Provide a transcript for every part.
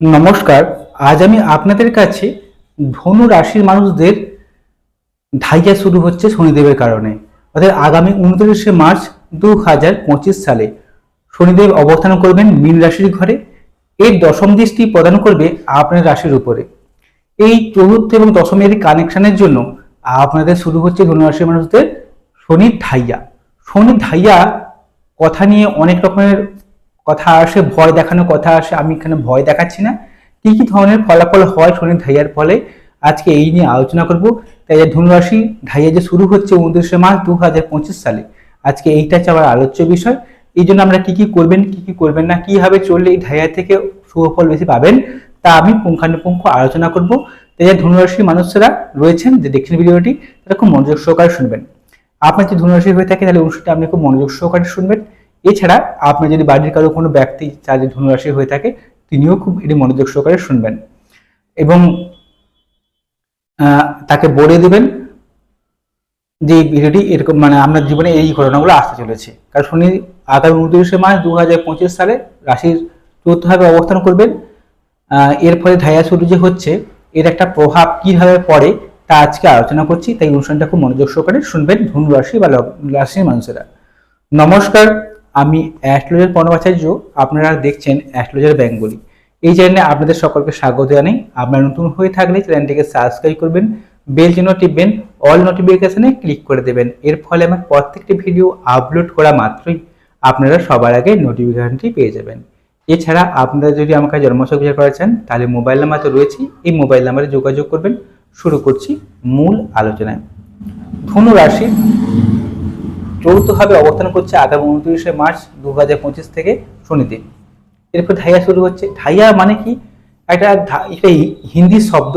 নমস্কার, আজ আমি আপনাদের কাছে ধনু রাশির মানুষদের ঢাইয়া শুরু হচ্ছে শনিদেবের কারণে। অর্থাৎ আগামী উনত্রিশে মার্চ দু হাজার পঁচিশ সালে শনিদেব অবস্থান করবেন মীন রাশির ঘরে। এর দশম দৃষ্টি প্রদান করবে আপনার রাশির উপরে। এই চতুর্থ এবং দশমের কানেকশনের জন্য আপনাদের শুরু হচ্ছে ধনু রাশির মানুষদের শনির ঢাইয়া শনির ঢাইয়া কথা নিয়ে অনেক রকমের কথা আসে, ভয় দেখানোর কথা আসে, আমি এখানে ভয় দেখাচ্ছি না। কি কি ধরনের ফলাফল হয় শনির ধাইয়ার ফলে, আজকে এই নিয়ে আলোচনা করব। তাই যে ধনুরাশি ঢাইয়া যে শুরু হচ্ছে উনত্রিশে মার্চ দু হাজার পঁচিশ সালে, আজকে এইটা হচ্ছে আমার আলোচ্য বিষয়। এই জন্য আমরা কি কি করবেন, কি কি করবেন না, কীভাবে চললে এই ঢাইয়া থেকে সুফল বেশি পাবেন, তা আমি পুঙ্খানুপুঙ্খ আলোচনা করব। তাই যে ধনুরাশির মানুষরা রয়েছেন, যে দেখছেন ভিডিওটি, তারা খুব মনোযোগ সহকারে শুনবেন। আপনার যদি ধনুরাশি হয়ে থাকে, তাহলে অনুষ্ঠানটা আপনি খুব মনোযোগ সহকারে শুনবেন। এছাড়া আপনার যদি বাড়ির কারও কোনো ব্যক্তি যদি ধনুরাশি হয়ে থাকে, তিনিও খুব এটি মনোযোগ সহকারে শুনবেন। এবং তাকে বলে দেবেন যে ভিডিওটি এরকম মানে আপনার জীবনে এই ঘটনাগুলো আসতে চলেছে। কারণ শনি আগামী উনত্রিশে মার্চ দু হাজার পঁচিশ সালে রাশির চতুর্থভাবে অবস্থান করবেন। এর ফলে ধাইয়া শুরু যে হচ্ছে, এর একটা প্রভাব কীভাবে পড়ে তা আজকে আলোচনা করছি। তাই অনুষ্ঠানটা খুব মনোযোগ সহকারে শুনবেন ধনু রাশি বা রাশির মানুষেরা। নমস্কার আমি অ্যাস্ট্রোলজার পর্ণবাচার্য, আপনারা দেখছেন অ্যাস্ট্রোলজার বেঙ্গলি। এই চ্যানেলে আপনাদের সকলকে স্বাগত জানাই। আপনারা নতুন হয়ে থাকলে চ্যানেলটিকে সাবস্ক্রাইব করবেন, বেল চিহ্ন টিপবেন অল নোটিফিকেশনে ক্লিক করে দেবেন। এর ফলে আমার প্রত্যেকটি ভিডিও আপলোড করা মাত্রই আপনারা সবার আগে নোটিফিকেশানটি পেয়ে যাবেন। এছাড়া আপনারা যদি আমাকে জন্মছক বিচার করা চান তাহলে মোবাইল নাম্বার তো রয়েছেই এই মোবাইল নাম্বারে যোগাযোগ করবেন। শুরু করছি মূল আলোচনায়। ধনু রাশি যৌথভাবে অবস্থান করছে আগামী উনত্রিশে মার্চ দু হাজার পঁচিশ থেকে শনিতে। এরপর ধাইয়া শুরু হচ্ছে। ধাইয়া মানে কি? একটা এটা হিন্দি শব্দ।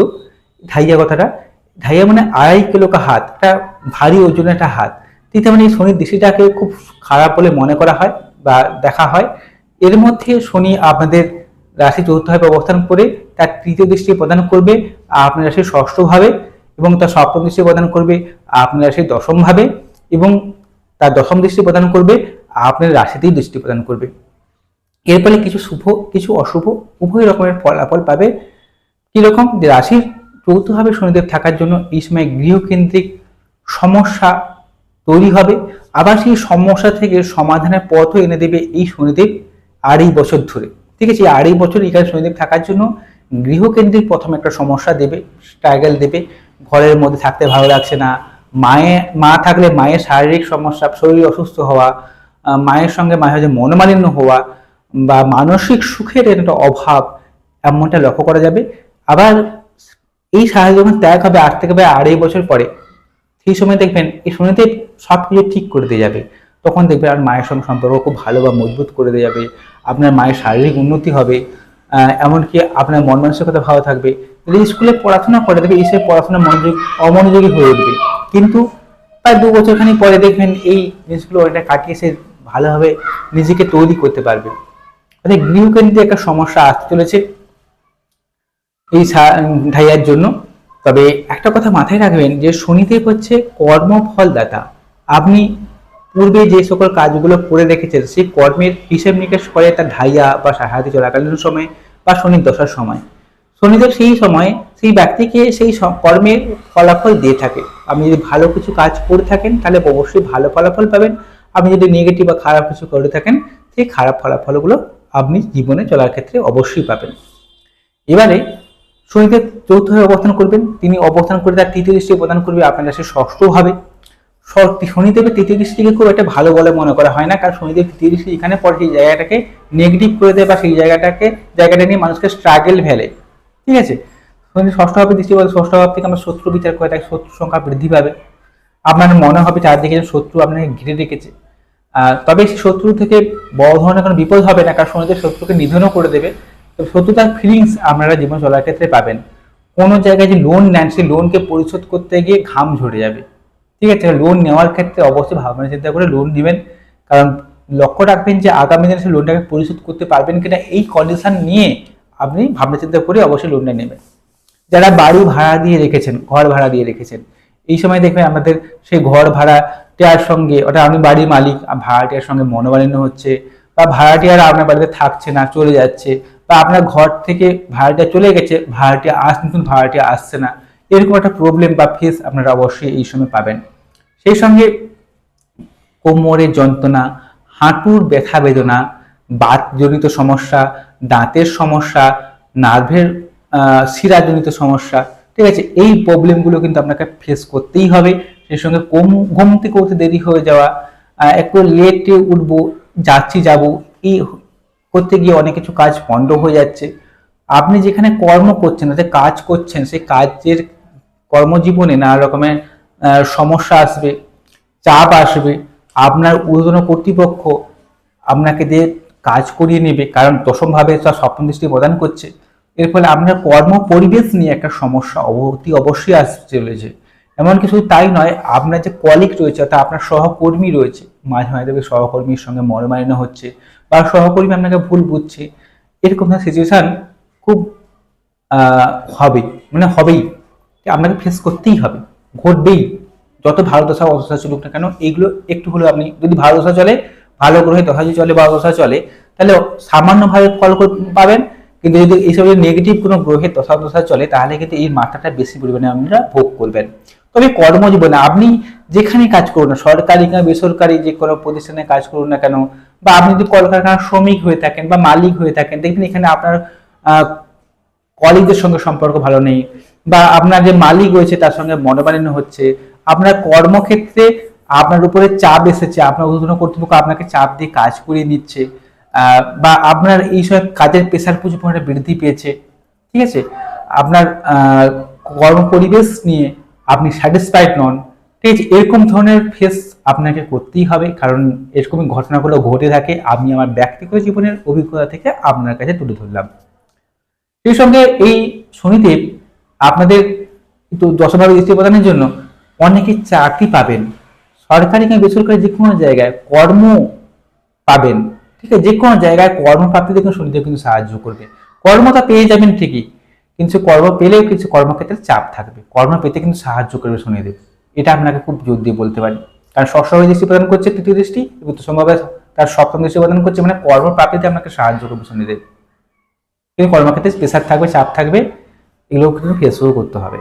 ধাইয়া কথাটা। ধাইয়া মানে আড়াই কিলো কা হাত। একটা ভারী ওজনের একটা হাত। তৃতীয় মানে শনির দৃষ্টিটাকে খুব খারাপ বলে মনে করা হয় বা দেখা হয়। এর মধ্যে শনি আপনাদের রাশি চতুর্থভাবে অবস্থান করে তার তৃতীয় দৃষ্টি প্রদান করবে আপনার রাশির ষষ্ঠভাবে এবং তার সপ্তম দৃষ্টি প্রদান করবে আপনার রাশির দশমভাবে এবং তার দশম দৃষ্টি প্রদান করবে, আপনার রাশিতেই দৃষ্টি প্রদান করবে। এর ফলে কিছু শুভ, কিছু অশুভ, উভয় রকমের ফলাফল পাবে। কীরকম? যে রাশির চৌথভাবে শনিদেব থাকার জন্য এই সময় গৃহকেন্দ্রিক সমস্যা তৈরি হবে। আবার সেই সমস্যা থেকে সমাধানের পথও এনে দেবে এই শনিদেব আড়াই বছর ধরে। ঠিক আছে আড়াই বছর এখানে শনিদেব থাকার জন্য গৃহকেন্দ্রিক প্রথম একটা সমস্যা দেবে, স্ট্রাগল দেবে। ঘরের মধ্যে থাকতে ভালো লাগছে না মায়ে, মা থাকলে মায়ের শারীরিক সমস্যা, শরীর অসুস্থ হওয়া মায়ের সঙ্গে মাঝে মাঝে মনোমালিন্য হওয়া বা মানসিক সুখের একটা অভাব এমনটা লক্ষ্য করা যাবে। আবার এই সাহায্য যখন ত্যাগ হবে আট থেকে প্রায় আড়াই বছর পরে, সেই সময় দেখবেন এই শনিদেব সব কিছু ঠিক করে দিয়ে যাবে। তখন দেখবেন আর মায়ের সঙ্গে সম্পর্ক খুব ভালো বা মজবুত করে দিয়ে যাবে। আপনার মায়ের শারীরিক উন্নতি হবে। এমনকি আপনার মন মানসিকতা ভালো থাকবে। যদি স্কুলে পড়াশোনা করে দেবে এসে পড়াশোনা মনোযোগ অমনোযোগী হয়ে উঠবে। কিন্তু প্রায় দু বছরখানি পরে দেখবেন এই জিনিসগুলো এটা কাটিয়ে সে ভালোভাবে নিজেকে তৈরি করতে পারবে। অর্থাৎ গৃহকেন্দ্রিক একটা সমস্যা আসতে চলেছে এই ঢাইয়ার জন্য। তবে একটা কথা মাথায় রাখবেন যে শনিদেব হচ্ছে কর্মফলদাতা। আপনি পূর্বে যে সকল কাজগুলো করে রেখেছেন সেই কর্মের হিসেব নিকেশ করে তার ঢাইয়া বা সাহায্য চলাকালীন সময় বা শনির দশার সময়। শনিদেব সেই সময়ে সেই ব্যক্তিকে সেই কর্মের ফলাফল দিয়ে থাকে। আপনি যদি ভালো কিছু কাজ করে থাকেন, তাহলে অবশ্যই ভালো ফলাফল পাবেন। আপনি যদি নেগেটিভ বা খারাপ কিছু করে থাকেন, সেই খারাপ ফলাফলগুলো আপনি জীবনে চলার ক্ষেত্রে অবশ্যই পাবেন। এবারে শনিদেব চৌথভাবে অবস্থান করবেন। তিনি অবস্থান করে তার তৃতীয় দৃষ্টি প্রদান করবে। আপনার রাশি ষষ্ঠভাবে। ষ- শনিদেবের তৃতীয় দৃষ্টিকে খুব একটা ভালো বলে মনে করা হয় না, কারণ শনিদেব তৃতীয় দৃষ্টি এখানে পরে সেই জায়গাটাকে নেগেটিভ করে দেয় বা সেই জায়গাটাকে, জায়গাটা নিয়ে মানুষকে স্ট্রাগল ফেলে। ঠিক আছে? শনি ষষ্ঠভাবে দৃষ্টি বলে ষষ্ঠভাব থেকে আমরা শত্রু বিচার করে তাকে শত্রু সংখ্যা বৃদ্ধি পাবে। আপনার মনে হবে চারদিকে শত্রু আপনাকে ঘিরে রেখেছে। তবে সেই শত্রু থেকে বড় ধরনের কোনো বিপদ হবে না, কারণ শনিদেব শত্রুকে নিধনও করে দেবে। তো শত্রুতার ফিলিংস আপনারা জীবন চলার ক্ষেত্রে পাবেন। কোনো জায়গায় যে লোন নেন, সেই লোনকে পরিশোধ করতে গিয়ে ঘাম ঝরে যাবে। ঠিক আছে লোন নেওয়ার ক্ষেত্রে অবশ্যই ভাবনা চিন্তা করে লোন নেবেন। কারণ লক্ষ্য রাখবেন যে আগামী দিনে সেই লোনটাকে পরিশোধ করতে পারবেন কিনা, এই কন্ডিশন নিয়ে আপনি ভাবনা চিন্তা করে অবশ্যই লোনটা নেবেন। যারা বাড়ি ভাড়া দিয়ে রেখেছেন, ঘর ভাড়া দিয়ে রেখেছেন, এই সময় দেখবেন আমাদের সেই ঘর ভাড়া টেয়ার সঙ্গে ওটা আপনি বাড়ির মালিক ভাড়াটিয়ার সঙ্গে মনোমালিন্য হচ্ছে, বা ভাড়াটিয়ারা আপনার বাড়িতে থাকছে না, চলে যাচ্ছে, বা আপনার ঘর থেকে ভাড়াটা চলে গেছে ভাড়াটি আস, নতুন ভাড়াটি আসছে না, এরকম একটা প্রবলেম বা ফেস আপনারা অবশ্যই এই সময় পাবেন। সেই সঙ্গে কোমরের যন্ত্রণা, হাঁটুর ব্যথা বেদনা, বাতজনিত সমস্যা, দাঁতের সমস্যা, নার্ভের শিরাজনিত সমস্যা, ঠিক আছে? এই প্রবলেমগুলো কিন্তু আপনাকে ফেস করতেই হবে। সেই সঙ্গে কম ঘুম থেকে উঠতে দেরি হয়ে যাওয়া একটু লেটে উঠবো, যাচ্ছি, যাব, এই করতে গিয়ে অনেক কিছু কাজ পণ্ড হয়ে যাচ্ছে। আপনি যেখানে কর্ম করছেন যে কাজ করছেন, সেই কাজের কর্মজীবনে নানা রকমের সমস্যা আসবে, চাপ আসবে, আপনার ঊর্ধ্বতন কর্তৃপক্ষ আপনাকে দিয়ে কাজ করিয়ে নেবে, কারণ দশমভাবে তার স্বপ্ন দৃষ্টি প্রদান করছে, এর ফলে আপনার কর্ম পরিবেশ নিয়ে একটা সমস্যা অতি অবশ্যই আসতে চলেছে। এমনকি শুধু তাই নয়, আপনার যে কলিগ রয়েছে, অর্থাৎ আপনার সহকর্মী রয়েছে, মাঝে মাঝে দেখবে সহকর্মীর সঙ্গে মনোমালিন্য হচ্ছে বা সহকর্মী আপনাকে ভুল বুঝছে, এরকম সিচুয়েশন খুব হবে মানে হবেই, আপনাকে ফেস করতেই হবে। ঘটবেই। যত ভালো দশা চলুক না কেন, এইগুলো একটু হলেও আপনি যদি ভালো দশা চলে, ভালো গ্রহে দশা যদি চলে ভালো দশা চলে, তাহলে সামান্যভাবে ফল পাবেন। কিন্তু যদি এইসব যদি নেগেটিভ কোনো গ্রহের দশা দশা চলে, তাহলে কিন্তু এই মাত্রাটা বেশি পরিমাণে আপনারা ভোগ করবেন। তবে কর্মজীবনে আপনি যেখানে কাজ করুন না, সরকারি কিংবা বেসরকারি যে কোনো প্রতিষ্ঠানে কাজ করুন না কেন, বা আপনি যদি কলকারখানার শ্রমিক হয়ে থাকেন বা মালিক হয়ে থাকেন, দেখবেন এখানে আপনার কলিগদের সঙ্গে সম্পর্ক ভালো নেই। বা আপনার যে মালিক রয়েছে তার সঙ্গে মনোমালিন্য হচ্ছে, আপনার কর্মক্ষেত্রে আপনার উপরে চাপ এসেছে, আপনার ঊর্ধ্বতন কর্তৃপক্ষ আপনাকে চাপ দিয়ে কাজ করিয়ে নিচ্ছে বা আপনার এই সব কাজের প্রেশার প্রচুর পরিমাণে বৃদ্ধি পেয়েছে, ঠিক আছে? আপনার কর্ম পরিবেশ নিয়ে আপনি স্যাটিসফাইড নন, ঠিক আছে? এরকম ধরনের ফেস আপনাকে করতেই হবে, কারণ এরকমই ঘটনাগুলো ঘটে থাকে, আমি আমার ব্যক্তিগত জীবনের অভিজ্ঞতা থেকে আপনার কাছে তুলে ধরলাম। সেই সঙ্গে এই শনিদেব আপনাদের দশভাবে দৃষ্টি প্রদানের জন্য অনেকে চাকরি পাবেন। সরকারি কিংবা বেসরকারি যে কোনো জায়গায় কর্ম পাবেন। ঠিক আছে যে কোনো জায়গায় কর্মপ্রাপ্তিতে কিন্তু শনিদেব কিন্তু সাহায্য করবে। কর্মটা পেয়ে যাবেন ঠিকই, কিন্তু কর্ম পেলেও কিছু কর্মক্ষেত্রে চাপ থাকবে। কর্ম পেতে কিন্তু সাহায্য করবে শনিদেব। এটা আপনাকে খুব জোর দিয়ে বলতে পারি। কারণ সবসময় দৃষ্টি প্রদান করছে তৃতীয় দৃষ্টি, এবং সম্ভব তার সপ্তম দৃষ্টি প্রদান করছে মানে কর্মপ্রাপ্তিতে আপনাকে সাহায্য করবে শনিদেব। কিন্তু কর্মক্ষেত্রে প্রেশার থাকবে, চাপ থাকবে। এগুলো ফেসও করতে হবে?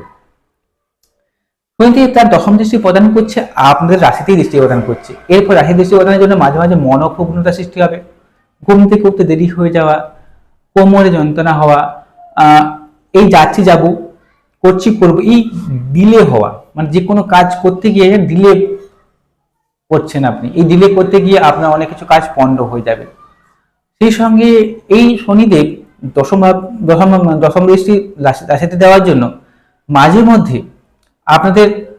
তার দশম দৃষ্টি প্রদান করছে, আপনাদের রাশিতেই দৃষ্টি প্রদান করছে। এরপর রাশি দৃষ্টি প্রদানের জন্য মাঝে মাঝে মনক্ষুণ্ণতা সৃষ্টি হবে। ঘুম থেকে উঠতে দেরি হয়ে যাওয়া, কোমরে যন্ত্রণা হওয়া এই যাচ্ছি যাব, করছি করব, এই ডিলে হওয়া মানে যে কোনো কাজ করতে গিয়ে ডিলে করছেন আপনি। এই ডিলে করতে গিয়ে আপনার অনেক কিছু কাজ পণ্ড হয়ে যাবে। সেই সঙ্গে এই শনিদেব দশম দশম দশম দৃষ্টি রাশি- রাশিতে দেওয়ার জন্য মাঝে মধ্যে আপনাদের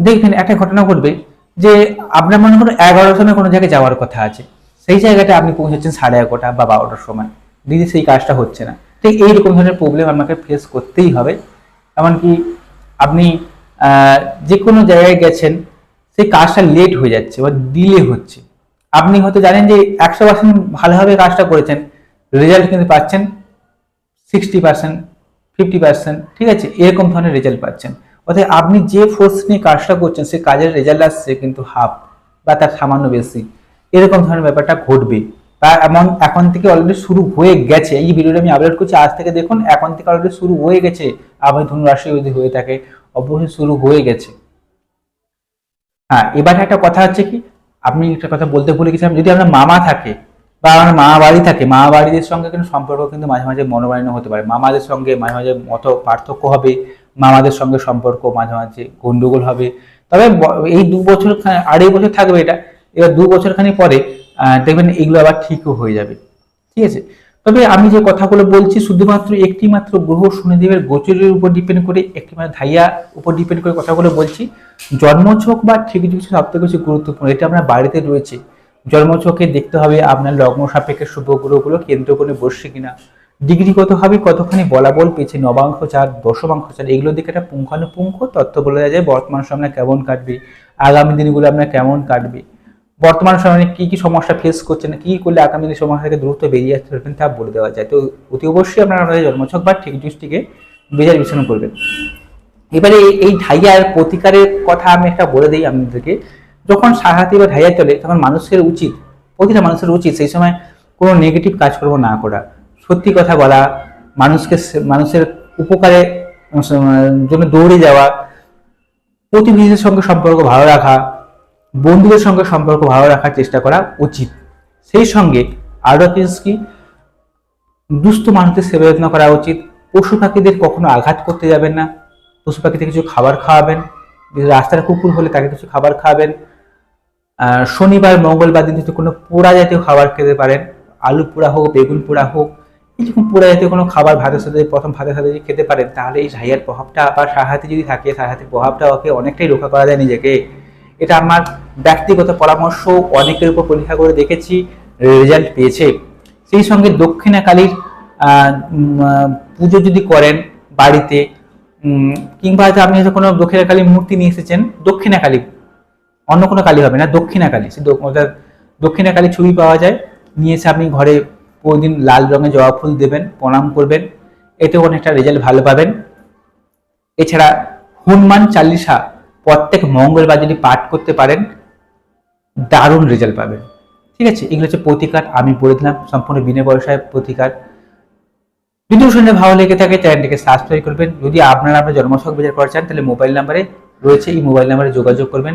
দেখবেন একটা ঘটনা ঘটবে যে আপনার মনে করুন এগারোটার সময় কোনো জায়গায় যাওয়ার কথা আছে। সেই জায়গাটা আপনি পৌঁছাচ্ছেন সাড়ে এগারোটা বা বারোটার সময়। দিদি, সেই কাজটা হচ্ছে না। ঠিক এইরকম ধরনের প্রবলেম আপনাকে ফেস করতেই হবে। এমনকি আপনি যে কোনো জায়গায় গেছেন, সেই কাজটা লেট হয়ে যাচ্ছে বা ডিলে হচ্ছে। আপনি হয়তো জানেন যে একশো পার্সেন্ট ভালোভাবে কাজটা করেছেন রেজাল্ট কিন্তু পাচ্ছেন সিক্সটি পার্সেন্ট ফিফটি পার্সেন্ট ঠিক আছে? এরকম ধরনের রেজাল্ট পাচ্ছেন। অর্থাৎ আপনি যে ফোর্স নিয়ে কাজটা করছেন সেই কাজের রেজাল্ট আসছে কিন্তু হাফ বা তার সামান্য বেশি। এরকম ধরনের ব্যাপারটা ঘটবে। বা এমন এখন থেকে অলরেডি শুরু হয়ে গেছে। এই ভিডিওটা আমি আপলোড করছি, আজ থেকে দেখুন, এখন থেকে অলরেডি শুরু হয়ে গেছে। আপনি ধনুরাশি যদি হয়ে থাকে, অবশ্যই শুরু হয়ে গেছে। হ্যাঁ এবার একটা কথা হচ্ছে কি? আপনি একটা কথা বলতে ভুলে গেছিলাম যদি আপনার মামা থাকে বা আমার মামা বাড়ি থাকে মামা বাড়িদের সঙ্গে কিন্তু সম্পর্ক কিন্তু মাঝে মাঝে মনোমালিন্য হতে পারে। মামাদের সঙ্গে মাঝে মাঝে মত পার্থক্য হবে, মামাদের সঙ্গে সম্পর্ক মাঝে মাঝে গন্ডগোল হবে। তবে এই দু বছর আড়াই বছর থাকবে এটা, এবার দু বছর খানি পরে দেখবেন এগুলো আবার ঠিকও হয়ে যাবে। ঠিক আছে? তবে আমি যে কথাগুলো বলছি শুধুমাত্র একটি মাত্র গ্রহ শনিদেবের গোচরের উপর ডিপেন্ড করে, একটি মাত্র ধাইয়া উপর ডিপেন্ড করে কথাগুলো বলছি। জন্মছক বা ঠিক কিছু সব থেকে গুরুত্বপূর্ণ, এটা আপনার বাড়িতে রয়েছে। জন্মছকে দেখতে হবে আপনার লগ্ন সাপেক্ষে শুভ গ্রহগুলো কেন্দ্র করে বসছে কিনা। ডিগ্রিগত হবে, কতখানি বলাবল পেয়েছে নবাংশ চার দশমাংশ চার এগুলো দিকে একটা পুঙ্খানুপুঙ্খ তথ্য বলে দেওয়া যায় বর্তমান সময় কেমন কাটবে, আগামী দিনগুলো আপনার কেমন কাটবে। বর্তমান সময়ে কি কি সমস্যা ফেস করছেন কি করলে আগামী দিনের সমস্যা থেকে দ্রুত বেরিয়ে আসতে পারবেন তা বলে দেওয়া যায়। তো অতি অবশ্যই আপনারা আপনাদের জন্মছক বা ঠিক দৃষ্টিকে বিচার বিবেচনা করবেন। এবারে এই ঢাইয়ার প্রতিকারের কথা আমি একটা বলে দিই আপনাদেরকে। যখন সাহাতি বা ঢাইয়া চলে, তখন মানুষের উচিত, প্রতিটা মানুষের উচিত সেই সময় কোনো নেগেটিভ কাজকর্ম না করা। সত্যি কথা বলা, মানুষকে মানুষের উপকারে জন্য দৌড়ে যাওয়া প্রতিবেশীদের সঙ্গে সম্পর্ক ভালো রাখা, বন্ধুদের সঙ্গে সম্পর্ক ভালো রাখার চেষ্টা করা উচিত। সেই সঙ্গে আরও কি, দুস্থ মানুষদের সেবা যত্ন করা উচিত। পশু পাখিদের কখনো আঘাত করতে যাবেন না। পশু পাখিতে কিছু খাবার খাওয়াবেন। রাস্তার কুকুর হলে তাকে কিছু খাবার খাওয়াবেন। শনিবার, মঙ্গলবার দিন যদি কোনো পোড়া জাতীয় খাবার খেতে পারেন, আলু পোড়া হোক, বেগুন পোড়া হোক এরকম পোড়া জাতীয় কোনো খাবার ভাতের সাথে, প্রথম ভাতের সাথে যদি খেতে পারেন, তাহলে এই ঝাইয়ার প্রভাবটা আবার সাহায্যে যদি থাকে সাহায্যের প্রভাবটা ওকে অনেকটাই রক্ষা করা যায় নিজেকে। এটা আমার ব্যক্তিগত পরামর্শ, অনেকের উপর পরীক্ষা করে দেখেছি, রেজাল্ট পেয়েছে। সেই সঙ্গে দক্ষিণাকালীর পুজো যদি করেন বাড়িতে কিংবা আপনি হয়তো কোনো দক্ষিণাকালী মূর্তি নিয়ে এসেছেন, দক্ষিণাকালী অন্য কোনো কালী হবে না দক্ষিণাকালী সে দ- দক্ষিণা দক্ষিণাকালী ছবি পাওয়া যায়। নিয়ে এসে আপনি ঘরে প্রতিদিন লাল রঙের জবা ফুল দেবেন, প্রণাম করবেন। এতেও অনেকটা রেজাল্ট ভালো পাবেন। এছাড়া হনুমান চালিসা প্রত্যেক মঙ্গলবার যদি পাঠ করতে পারেন, দারুণ রেজাল্ট পাবেন। ঠিক আছে? এগুলো হচ্ছে প্রতিকার, আমি বলে দিলাম, সম্পূর্ণ বিনা পয়সায় প্রতিকার। যদি শুনে ভালো লেগে থাকে, চ্যানেলটিকে সাবস্ক্রাইব করবেন। যদি আপনারা আপনার জন্মছক বিচার করা চান, তাহলে মোবাইল নাম্বারে রয়েছে। এই মোবাইল নাম্বারে যোগাযোগ করবেন।